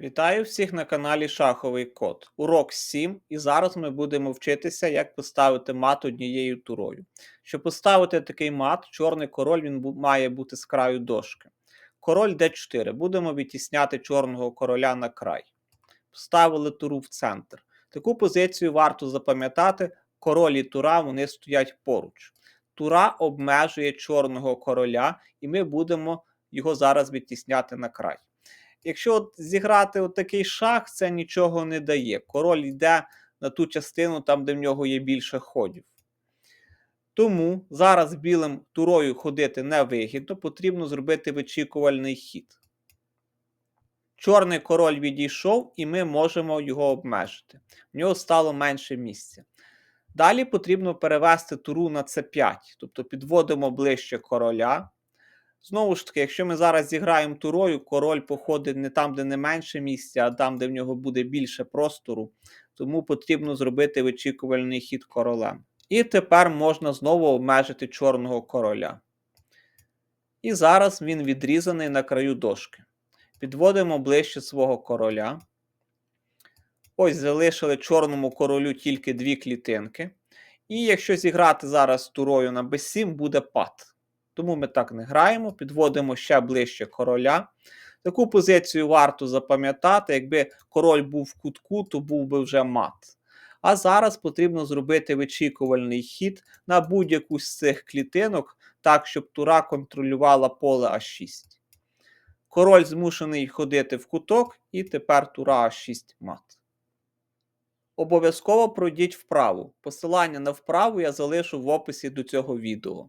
Вітаю всіх на каналі Шаховий Код. Урок 7, і зараз ми будемо вчитися, як поставити мат однією турою. Щоб поставити такий мат, чорний король він має бути з краю дошки. Король d4. Будемо відтісняти чорного короля на край. Поставили туру в центр. Таку позицію варто запам'ятати. Король і тура вони стоять поруч. Тура обмежує чорного короля, і ми будемо його зараз відтісняти на край. Якщо от зіграти от такий шах, це нічого не дає. Король йде на ту частину, там, де в нього є більше ходів. Тому зараз білим турою ходити невигідно, потрібно зробити вичікувальний хід. Чорний король відійшов, і ми можемо його обмежити. В нього стало менше місця. Далі потрібно перевести туру на c5, тобто підводимо ближче короля. Знову ж таки, якщо ми зараз зіграємо турою, король походить не там, де не менше місця, а там, де в нього буде більше простору. Тому потрібно зробити вичікувальний хід королем. І тепер можна знову обмежити чорного короля. І зараз він відрізаний на краю дошки. Підводимо ближче свого короля. Ось залишили чорному королю тільки дві клітинки. І якщо зіграти зараз турою на b7, буде пад. Тому ми так не граємо, підводимо ще ближче короля. Таку позицію варто запам'ятати, якби король був в кутку, то був би вже мат. А зараз потрібно зробити вичікувальний хід на будь-яку з цих клітинок, так, щоб тура контролювала поле А6. Король змушений ходити в куток, і тепер тура А6 мат. Обов'язково пройдіть вправу. Посилання на вправу я залишу в описі до цього відео.